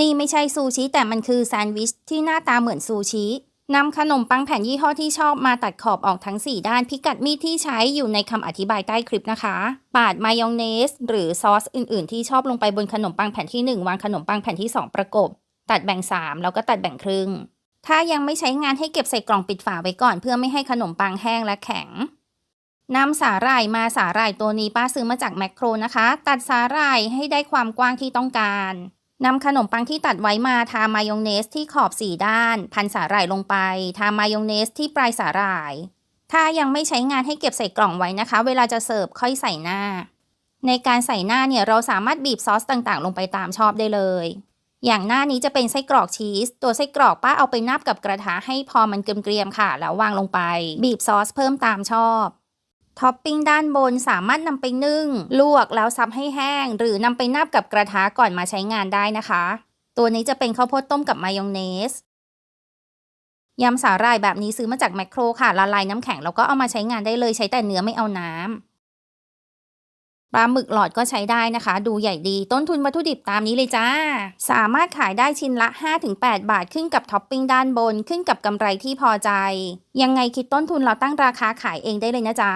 นี่ไม่ใช่ซูชิแต่มันคือแซนด์วิชที่หน้าตาเหมือนซูชินำขนมปังแผ่นยี่ห้อที่ชอบมาตัดขอบออกทั้ง 4 ด้านพิกัดมีดที่ใช้อยู่ในคำอธิบายใต้คลิปนะคะ ปาดมายองเนส หรือซอสอื่น ๆ ที่ชอบลงไปบนขนมปังแผ่นที่ 1 วางขนมปังแผ่นที่ 2 ประกบ ตัดแบ่ง 3 แล้วก็ตัดแบ่งครึ่ง ถ้ายังไม่ใช้งานให้เก็บใส่กล่องปิดฝาไว้ก่อน เพื่อไม่ให้ขนมปังแห้งและแข็งนำสาหร่ายมาสาหร่ายตัวนี้ป้าซื้อมาจากแมคโครนะคะ ตัดสาหร่ายให้ได้ความกว้างที่ต้องการ นำขนมปังที่ตัดไว้มาทามายองเนสที่ขอบสี่ด้าน พันสาหร่ายลงไป ทามายองเนสที่ปลายสาหร่าย ถ้ายังไม่ใช้งานให้เก็บใส่กล่องไว้นะคะ เวลาจะเสิร์ฟค่อยใส่หน้า ในการใส่หน้าเนี่ยเราสามารถบีบซอสต่างๆ ลงไปตามชอบได้เลย อย่างหน้านี้จะเป็นไส้กรอกชีส ตัวไส้กรอกป้าเอาไปนาบกับกระทะให้พอมันเกรียมๆค่ะ แล้ววางลงไป บีบซอสเพิ่มตามชอบ ท็อปปิ้งด้านบนสามารถนำไปนึ่ง ลวกแล้วซับให้แห้ง หรือนำไปนาบกับกระทะก่อนมาใช้งานได้นะคะ ตัวนี้จะเป็นข้าวโพดต้มกับมายองเนสยำสาหร่ายแบบนี้ซื้อมาจากแมคโครค่ะละลายน้ำแข็งแล้วก็เอามาใช้งานได้เลยใช้แต่เนื้อไม่เอาน้ำปลาหมึกหลอดก็ใช้ได้นะคะ ดูใหญ่ดีต้นทุนวัตถุดิบตามนี้เลยจ้า สามารถขายได้ชิ้นละ 5-8 บาทขึ้นกับท็อปปิ้งด้านบนขึ้นกับกำไรที่พอใจ ยังไงคิดต้นทุนเราตั้งราคาขายเองได้เลยนะจ๊ะ